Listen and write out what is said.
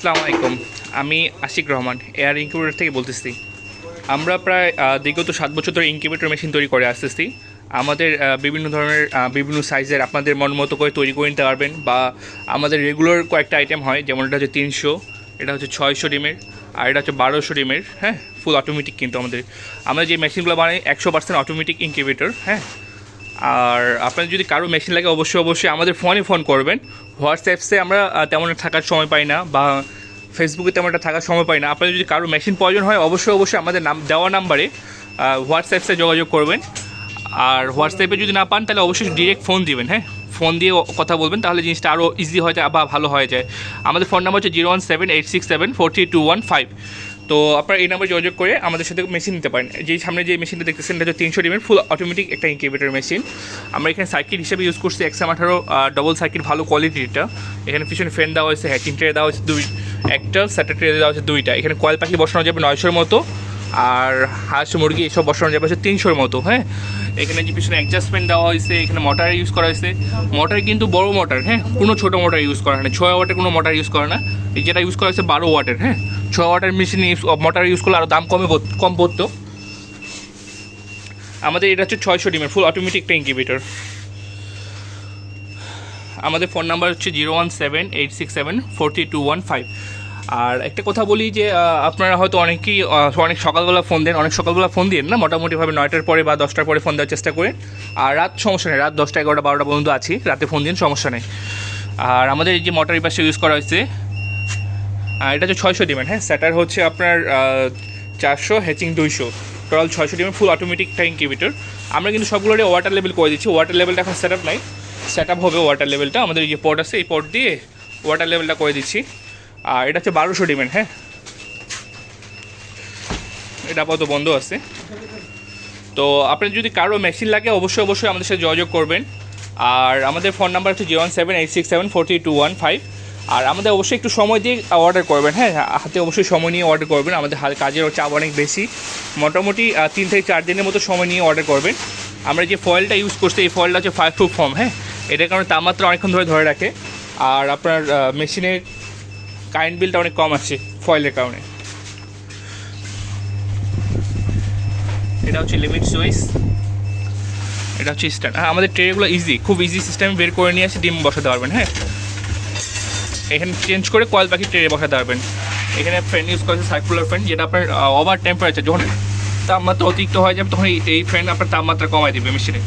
আসসালামু আলাইকুম। আমি আশিক রহমান, এয়ার ইনকিউবেটর থেকে বলতেছি। আমরা প্রায় বিগত সাত বছর ধরে ইনকিউবেটর মেশিন তৈরি করে আসতেছি। আমাদের বিভিন্ন ধরনের বিভিন্ন সাইজের আপনাদের মন মতো করে তৈরি করে নিতে পারবেন বা আমাদের রেগুলার কয়েকটা আইটেম হয়, যেমন এটা হচ্ছে তিনশো, এটা হচ্ছে ছয়শো ডিমের, আর এটা হচ্ছে বারোশো ডিমের হ্যাঁ ফুল অটোমেটিক কিন্তু আমাদের। আমরা যে মেশিনগুলো বানাই, একশো পার্সেন্ট অটোমেটিক ইনকিউবেটর হ্যাঁ। আর আপনার যদি কারও মেশিন লাগে, অবশ্যই অবশ্যই আমাদের ফোনে ফোন করবেন। হোয়াটসঅ্যাপসে আমরা তেমন থাকার সময় পাই না, বা ফেসবুকে তেমন একটা থাকার সময় পাই না। আপনাদের যদি কারও মেশিন প্রয়োজন হয়, অবশ্যই অবশ্যই আমাদের নাম, দেওয়া নাম্বারে হোয়াটসঅ্যাপসে যোগাযোগ করবেন। আর হোয়াটসঅ্যাপে যদি না পান, তাহলে অবশ্যই ডিরেক্ট ফোন দিবেন হ্যাঁ? ফোন দিয়ে কথা বলবেন, তাহলে জিনিসটা আরও ইজি হয়ে যায় বা ভালো হয়ে যায়। আমাদের ফোন নাম্বার হচ্ছে zero one seven eight six seven four three two one five তো আপনারা এই নাম্বারে যোগাযোগ করে আমাদের সাথে মেশিন নিতে পারেন। যেই সামনে যে মেশিনটা দেখতেছেন, এটা হচ্ছে তিনশো ডিমের ফুল অটোমেটিক একটা ইনকিউবেটর মেশিন আমরা এখানে সার্কিট হিসেবে ইউজ করছি এক্সাম আঠারো ডবল সার্কিট ভালো কোয়ালিটিটা এখানে পিছনে ফ্যান দেওয়া হয়েছে হ্যাচিং ট্রে দেওয়া হয়েছে দুই একটা স্যাটার ট্রে দেওয়া হয়েছে দুইটা। এখানে কয়েল পাখি বসানো যাবে নয়শোর মতো, আর হাঁস, মুরগি এসব বসানো যাবে হচ্ছে তিনশোর মতো হ্যাঁ? এখানে যে পিছনে অ্যাডজাস্টমেন্ট দেওয়া হয়েছে, এখানে মোটর ইউজ করা হয়েছে। মোটর কিন্তু বড় মোটর হ্যাঁ? কোনো ছোটো মোটর ইউজ করা হয় না। ছয় ওয়াটের কোনো মোটর ইউজ করে না। এই যেটা ইউজ করা হয়েছে বারো ওয়াটের হ্যাঁ? ছয় ওয়াটের মেশিন ইউজ মোটর ইউজ করলে আরও দাম কমে কম পড়তো। আমাদের এটা হচ্ছে ছয়শো ডিমের ফুল অটোমেটিক একটা ইনকিউবেটর আমাদের ফোন নাম্বার হচ্ছে zero one seven eight six seven four two one five. আর একটা কথা বলি যে আপনারা হয়তো অনেকেই অনেক সকালবেলা ফোন দেন, অনেক সকালবেলা ফোন দিন না, মোটামুটিভাবে নয়টার পরে বা দশটার পরে ফোন দেওয়ার চেষ্টা করেন। আর রাত সমস্যা নেই, রাত দশটা এগারোটা বারোটা পর্যন্ত আছি, রাতে ফোন দিন, সমস্যা নেই। আর আমাদের এই যে মোটর পাশে ইউজ করা হয়েছে আর এটা হচ্ছে ছয়শো ডিমের হ্যাঁ? স্যাটার হচ্ছে আপনার চারশো হ্যাচিং দুইশো। টোটাল ছয়শো ডিমের ফুল অটোমেটিক একটা ইনকিউবেটর আমরা কিন্তু সবগুলোরে ওয়াটার লেভেল করে দিচ্ছি। ওয়াটার লেভেলটা এখন সেট আপ নাই। সেট আপ হবে ওয়াটার লেভেলটা আমাদের যে পট আছে, এই পট দিয়ে ওয়াটার লেভেলটা করে দিচ্ছি। আর এটা হচ্ছে বারোশো ডিমের হ্যাঁ? এটা আপাতত বন্ধ আছে। তো আপনার যদি কারও মেশিন লাগে, অবশ্যই অবশ্যই আমাদের সাথে যোগাযোগ করবেন। আর আমাদের ফোন নাম্বার হচ্ছে zero one seven eight six seven four three two one five আর আমাদের অবশ্যই একটু সময় দিয়ে অর্ডার করবেন হ্যাঁ? হাতে অবশ্যই সময় নিয়ে অর্ডার করবেন। আমাদের কাজের চাপ অনেক বেশি। মোটামুটি তিন থেকে চার দিনের মতো সময় নিয়ে অর্ডার করবেন। আমরা যে ফয়েলটা ইউজ করছি, এই ফয়েলটা হচ্ছে ফাইভ প্রুফ ফর্ম হ্যাঁ? এটার কারণে তাপমাত্রা অনেকক্ষণ ধরে ধরে রাখে। আর আপনার মেশিনের কারেন্ট বিলটা অনেক কম আসছে ফয়েলের কারণে। এটা হচ্ছে লিমিট সুইচ এটা হচ্ছে স্ট্যান্ড হ্যাঁ আমাদের ট্রেগুলো ইজি খুব ইজি সিস্টেমে বের করে নিয়ে এসে ডিম বসাতে পারবেন হ্যাঁ? এখানে চেঞ্জ করে কয়েল পাখি ট্রেনে বসাতে পারবেন। এখানে ফ্যান ইউজ করেছে সার্কুলার ফ্যান যেটা আপনার ওভার টেম্পারেচার যখন তাপমাত্রা অতিরিক্ত হয়ে যাবে, তখন এই- ফ্যান আপনার তাপমাত্রা কমায় দেবে মেশিনে